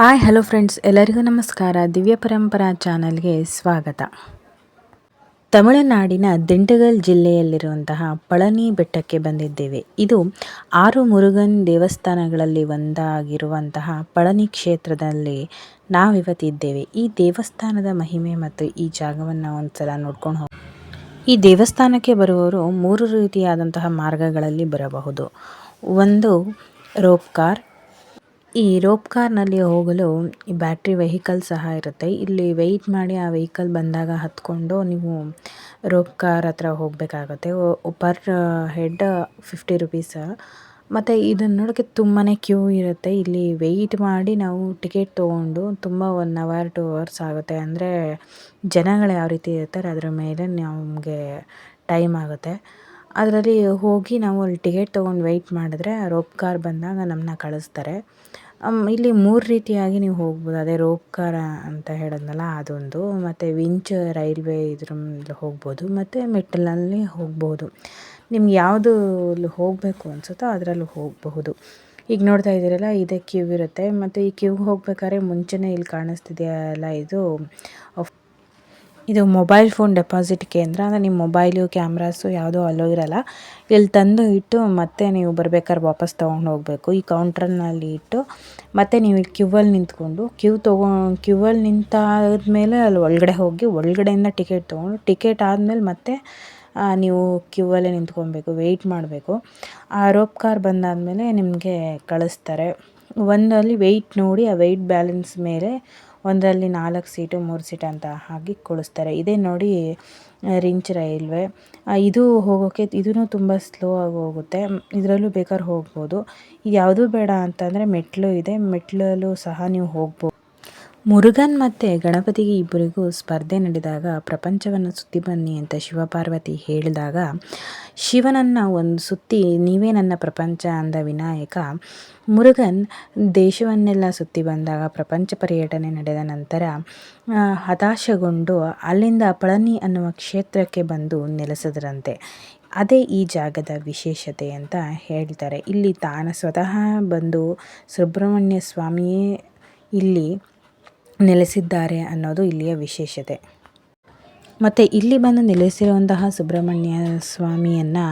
Hi, hello friends. ಎಲ್ಲರಿಗೂ ನಮಸ್ಕಾರ. ದಿವ್ಯ ಪರಂಪರಾ ಚಾನಲ್ಗೆ ಸ್ವಾಗತ. ತಮಿಳುನಾಡಿನ ದಿಂಡಗಲ್ ಜಿಲ್ಲೆಯಲ್ಲಿರುವಂತಹ ಪಳನಿ ಬೆಟ್ಟಕ್ಕೆ ಬಂದಿದ್ದೇವೆ. ಇದು ಆರು ಮುರುಗನ್ ದೇವಸ್ಥಾನಗಳಲ್ಲಿ ಒಂದಾಗಿರುವಂತಹ ಪಳನಿ ಕ್ಷೇತ್ರದಲ್ಲಿ ನಾವಿವತ್ತಿದ್ದೇವೆ. ಈ ದೇವಸ್ಥಾನದ ಮಹಿಮೆ ಮತ್ತು ಈ ಜಾಗವನ್ನು ಒಂದ್ಸಲ ನೋಡ್ಕೊಂಡು ಹೋಗಿ ಈ ದೇವಸ್ಥಾನಕ್ಕೆ ಬರುವವರು ಮೂರು ರೀತಿಯಾದಂತಹ ಮಾರ್ಗಗಳಲ್ಲಿ ಬರಬಹುದು. ಒಂದು ರೋಪ್ ಕಾರ್ ಈ ರೋಪ್ ಕಾರ್ನಲ್ಲಿ ಹೋಗಲು ಈ ಬ್ಯಾಟ್ರಿ ವೆಹಿಕಲ್ ಸಹ ಇರುತ್ತೆ. ಇಲ್ಲಿ ವೆಯ್ಟ್ ಮಾಡಿ ಆ ವೆಹಿಕಲ್ ಬಂದಾಗ ಹತ್ಕೊಂಡು ನೀವು ರೋಪ್ ಕಾರ್ ಹತ್ರ ಹೋಗಬೇಕಾಗತ್ತೆ. Per, head fifty rupees. ಮತ್ತು ಇದನ್ನು ನೋಡೋಕ್ಕೆ ತುಂಬಾ ಕ್ಯೂ ಇರುತ್ತೆ. ಇಲ್ಲಿ ವೆಯ್ಟ್ ಮಾಡಿ ನಾವು ಟಿಕೆಟ್ ತೊಗೊಂಡು ತುಂಬ ಒನ್ ಅವರ್, ಟು ಅವರ್ಸ್ ಆಗುತ್ತೆ. ಅಂದರೆ ಜನಗಳು ಯಾವ ರೀತಿ ಇರ್ತಾರೆ, ಅದರ ಮೇಲೆ ನಮಗೆ ಟೈಮ್ ಆಗುತ್ತೆ. ಅದರಲ್ಲಿ ಹೋಗಿ ನಾವು ಅಲ್ಲಿ ಟಿಕೆಟ್ ತೊಗೊಂಡು ವೆಯ್ಟ್ ಮಾಡಿದ್ರೆ ರೋಪ್ ಕಾರ್ ಬಂದಾಗ ನಮ್ಮನ್ನ ಕಳಿಸ್ತಾರೆ. ಇಲ್ಲಿ ಮೂರು ರೀತಿಯಾಗಿ ನೀವು ಹೋಗ್ಬೋದು. ಅದೇ ರೋಪ್ ಕಾರ್ ಅಂತ ಹೇಳಿದ್ನಲ್ಲ, ಅದೊಂದು. ಮತ್ತು ವಿಂಚ್ ರೈಲ್ವೆ ಇದ್ರ ಹೋಗ್ಬೋದು. ಮತ್ತು ಮೆಟ್ಟಲಲ್ಲಿ ಹೋಗ್ಬೋದು. ನಿಮ್ಗೆ ಯಾವುದು ಹೋಗಬೇಕು ಅನಿಸುತ್ತೋ ಅದರಲ್ಲಿ ಹೋಗಬಹುದು. ಈಗ ನೋಡ್ತಾ ಇದ್ದೀರಲ್ಲ, ಇದೇ ಕ್ಯೂ ಇರುತ್ತೆ. ಮತ್ತು ಈ ಕ್ಯೂಗೆ ಹೋಗ್ಬೇಕಾದ್ರೆ ಮುಂಚೆನೇ ಇಲ್ಲಿ ಕಾಣಿಸ್ತಿದೆಯಲ್ಲ ಇದು ಇದು ಮೊಬೈಲ್ ಫೋನ್ ಡೆಪಾಸಿಟ್ ಕೇಂದ್ರ, ಅಂದರೆ ನಿಮ್ಮ ಮೊಬೈಲು, ಕ್ಯಾಮ್ರಾಸು ಯಾವುದೂ ಅಲೋ ಇರಲ್ಲ. ಇಲ್ಲಿ ತಂದು ಇಟ್ಟು ಮತ್ತೆ ನೀವು ಬರ್ಬೇಕಾದ್ರೆ ವಾಪಸ್ ತೊಗೊಂಡು ಹೋಗಬೇಕು. ಈ ಕೌಂಟ್ರನಲ್ಲಿ ಇಟ್ಟು ಮತ್ತೆ ನೀವು ಇಲ್ಲಿ ಕ್ಯೂವಲ್ಲಿ ನಿಂತ್ಕೊಂಡು, ಕ್ಯೂ ತೊಗೊ ಕ್ಯೂವಲ್ಲಿ ನಿಂತಾದ್ಮೇಲೆ ಅಲ್ಲಿ ಒಳಗಡೆ ಹೋಗಿ, ಒಳಗಡೆಯಿಂದ ಟಿಕೆಟ್ ತೊಗೊಂಡು, ಟಿಕೆಟ್ ಆದಮೇಲೆ ಮತ್ತೆ ನೀವು ಕ್ಯೂವಲ್ಲೇ ನಿಂತ್ಕೊಬೇಕು, ವೆಯ್ಟ್ ಮಾಡಬೇಕು. ಆ ರೋಪ್ ಕಾರ್ ಬಂದಾದಮೇಲೆ ನಿಮಗೆ ಕಳಿಸ್ತಾರೆ. ಒಂದಲ್ಲಿ ವೆಯ್ಟ್ ನೋಡಿ, ಆ ವೆಯ್ಟ್ ಬ್ಯಾಲೆನ್ಸ್ ಮೇಲೆ ಒಂದರಲ್ಲಿ ನಾಲ್ಕು ಸೀಟು, ಮೂರು ಸೀಟ್ ಅಂತ ಹಾಕಿ ಕುಳಿಸ್ತಾರೆ ಇದೇ ನೋಡಿ ರಿಂಚ್ ರೈಲ್ವೆ. ಇದು ಹೋಗೋಕ್ಕೆ ಇದೂ ತುಂಬ ಸ್ಲೋ ಆಗಿ ಹೋಗುತ್ತೆ. ಇದರಲ್ಲೂ ಬೇಕಾದ್ರೆ ಹೋಗ್ಬೋದು. ಯಾವುದೂ ಬೇಡ ಅಂತಂದರೆ ಮೆಟ್ಟಿಲು ಇದೆ. ಮೆಟ್ಟಿಲಲ್ಲೂ ಸಹ ನೀವು ಹೋಗ್ಬೋದು. ಮುರುಗನ್ ಮತ್ತು ಗಣಪತಿಗೆ ಇಬ್ಬರಿಗೂ ಸ್ಪರ್ಧೆ ನಡೆದಾಗ ಪ್ರಪಂಚವನ್ನು ಸುತ್ತಿ ಬನ್ನಿ ಅಂತ ಶಿವಪಾರ್ವತಿ ಹೇಳಿದಾಗ, ಶಿವನನ್ನು ಒಂದು ಸುತ್ತಿ, ನೀವೇ ನನ್ನ ಪ್ರಪಂಚ ಅಂದ ವಿನಾಯಕ, ಮುರುಗನ್ ದೇಶವನ್ನೆಲ್ಲ ಸುತ್ತಿ ಬಂದಾಗ ಪ್ರಪಂಚ ಪರ್ಯಟನೆ ನಡೆದ ನಂತರ ಹತಾಶಗೊಂಡು ಅಲ್ಲಿಂದ ಪಳನಿ ಅನ್ನುವ ಕ್ಷೇತ್ರಕ್ಕೆ ಬಂದು ನೆಲೆಸಿದ್ರಂತೆ. ಅದೇ ಈ ಜಾಗದ ವಿಶೇಷತೆ ಅಂತ ಹೇಳ್ತಾರೆ. ಇಲ್ಲಿ ತಾನು ಸ್ವತಃ ಬಂದು ಸುಬ್ರಹ್ಮಣ್ಯ ಸ್ವಾಮಿಯೇ ಇಲ್ಲಿ ನೆಲೆಸಿದ್ದಾರೆ ಅನ್ನೋದು ಇಲ್ಲಿಯ ವಿಶೇಷತೆ. ಮತ್ತು ಇಲ್ಲಿ ಬಂದು ನೆಲೆಸಿರುವಂತಹ ಸುಬ್ರಹ್ಮಣ್ಯ ಸ್ವಾಮಿಯನ್ನು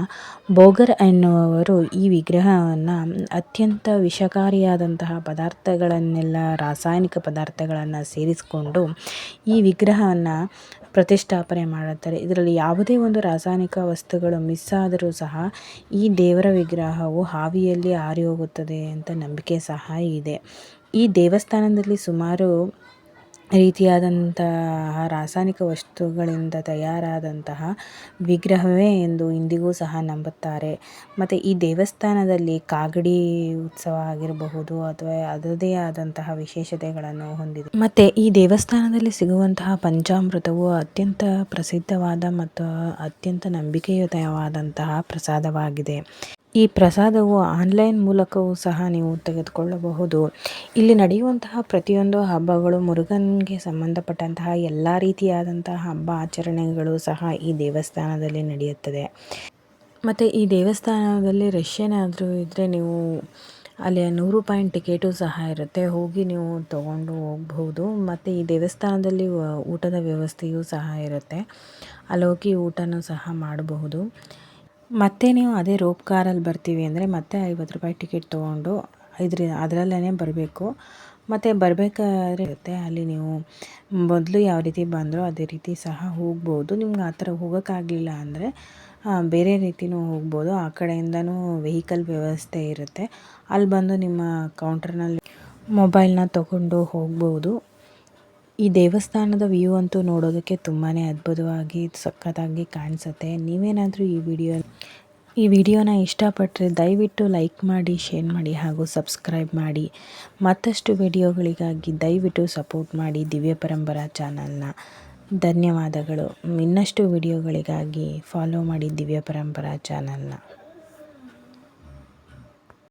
ಬೋಗರ್ ಎನ್ನುವವರು ಈ ವಿಗ್ರಹವನ್ನು ಅತ್ಯಂತ ವಿಷಕಾರಿಯಾದಂತಹ ಪದಾರ್ಥಗಳನ್ನೆಲ್ಲ, ರಾಸಾಯನಿಕ ಪದಾರ್ಥಗಳನ್ನು ಸೇರಿಸಿಕೊಂಡು ಈ ವಿಗ್ರಹವನ್ನು ಪ್ರತಿಷ್ಠಾಪನೆ ಮಾಡುತ್ತಾರೆ. ಇದರಲ್ಲಿ ಯಾವುದೇ ಒಂದು ರಾಸಾಯನಿಕ ವಸ್ತುಗಳು ಮಿಸ್ ಆದರೂ ಸಹ ಈ ದೇವರ ವಿಗ್ರಹವು ಹಾವಿಯಲ್ಲಿ ಹಾರಿ ಹೋಗುತ್ತದೆ ಅಂತ ನಂಬಿಕೆ ಸಹ ಇದೆ. ಈ ದೇವಸ್ಥಾನದಲ್ಲಿ ಸುಮಾರು ರೀತಿಯಾದಂತಹ ರಾಸಾಯನಿಕ ವಸ್ತುಗಳಿಂದ ತಯಾರಾದಂತಹ ವಿಗ್ರಹವೇ ಎಂದು ಇಂದಿಗೂ ಸಹ ನಂಬುತ್ತಾರೆ. ಮತ್ತು ಈ ದೇವಸ್ಥಾನದಲ್ಲಿ ಕಾಗಡಿ ಉತ್ಸವ ಆಗಿರಬಹುದು ಅಥವಾ ಅದರದೇ ಆದಂತಹ ವಿಶೇಷತೆಗಳನ್ನು ಹೊಂದಿದೆ. ಮತ್ತು ಈ ದೇವಸ್ಥಾನದಲ್ಲಿ ಸಿಗುವಂತಹ ಪಂಚಾಮೃತವು ಅತ್ಯಂತ ಪ್ರಸಿದ್ಧವಾದ ಮತ್ತು ಅತ್ಯಂತ ನಂಬಿಕೆಯುತವಾದಂತಹ ಪ್ರಸಾದವಾಗಿದೆ. ಈ ಪ್ರಸಾದವು ಆನ್ಲೈನ್ ಮೂಲಕವೂ ಸಹ ನೀವು ತೆಗೆದುಕೊಳ್ಳಬಹುದು. ಇಲ್ಲಿ ನಡೆಯುವಂತಹ ಪ್ರತಿಯೊಂದು ಹಬ್ಬಗಳು ಮುರುಗನ್ಗೆ ಸಂಬಂಧಪಟ್ಟಂತಹ ಎಲ್ಲ ರೀತಿಯಾದಂತಹ ಹಬ್ಬ ಆಚರಣೆಗಳು ಸಹ ಈ ದೇವಸ್ಥಾನದಲ್ಲಿ ನಡೆಯುತ್ತದೆ. ಮತ್ತು ಈ ದೇವಸ್ಥಾನದಲ್ಲಿ ರಶ್ ಏನಾದರೂ ಇದ್ದರೆ ನೀವು ಅಲ್ಲಿ ನೂರು ಪಾಯಿಂಟ್ ಟಿಕೆಟು ಸಹ ಇರುತ್ತೆ. ಹೋಗಿ ನೀವು ತಗೊಂಡು ಹೋಗಬಹುದು. ಮತ್ತು ಈ ದೇವಸ್ಥಾನದಲ್ಲಿ ಊಟದ ವ್ಯವಸ್ಥೆಯೂ ಸಹ ಇರುತ್ತೆ. ಅಲ್ಲಿ ಹೋಗಿ ಊಟನೂ ಸಹ ಮಾಡಬಹುದು. ಮತ್ತೆ ನೀವು ಅದೇ ರೋಪ್ ಕಾರಲ್ಲಿ ಬರ್ತೀವಿ ಅಂದರೆ ಮತ್ತೆ ಐವತ್ತು ರೂಪಾಯಿ ಟಿಕೆಟ್ ತೊಗೊಂಡು ಇದ್ರ ಅದರಲ್ಲೇ ಬರಬೇಕು. ಮತ್ತು ಬರಬೇಕಾದ್ರೆ ಇರುತ್ತೆ, ಅಲ್ಲಿ ನೀವು ಮೊದಲು ಯಾವ ರೀತಿ ಬಂದರೂ ಅದೇ ರೀತಿ ಸಹ ಹೋಗ್ಬೋದು. ನಿಮ್ಗೆ ಆ ಥರ ಹೋಗೋಕ್ಕಾಗಲಿಲ್ಲ ಅಂದರೆ ಬೇರೆ ರೀತಿಯೂ ಹೋಗ್ಬೋದು. ಆ ಕಡೆಯಿಂದನೂ ವೆಹಿಕಲ್ ವ್ಯವಸ್ಥೆ ಇರುತ್ತೆ. ಅಲ್ಲಿ ಬಂದು ನಿಮ್ಮ ಕೌಂಟರ್ನಲ್ಲಿ ಮೊಬೈಲ್ನ ತಗೊಂಡು ಹೋಗ್ಬೋದು. ಈ ದೇವಸ್ಥಾನದ ವ್ಯೂ ಅಂತೂ ನೋಡೋದಕ್ಕೆ ತುಂಬಾ ಅದ್ಭುತವಾಗಿ ಸಖತ್ತಾಗಿ ಕಾಣಿಸುತ್ತೆ. ನೀವೇನಾದರೂ ಈ ವಿಡಿಯೋ, ಈ ವಿಡಿಯೋನ ಇಷ್ಟಪಟ್ಟರೆ ದಯವಿಟ್ಟು ಲೈಕ್ ಮಾಡಿ, ಶೇರ್ ಮಾಡಿ ಹಾಗೂ ಸಬ್ಸ್ಕ್ರೈಬ್ ಮಾಡಿ. ಮತ್ತಷ್ಟು ವಿಡಿಯೋಗಳಿಗಾಗಿ ದಯವಿಟ್ಟು ಸಪೋರ್ಟ್ ಮಾಡಿ ದಿವ್ಯ ಪರಂಪರಾ ಚಾನಲ್ನ. ಧನ್ಯವಾದಗಳು. ಇನ್ನಷ್ಟು ವಿಡಿಯೋಗಳಿಗಾಗಿ ಫಾಲೋ ಮಾಡಿ ದಿವ್ಯ ಪರಂಪರಾ ಚಾನಲ್ನ.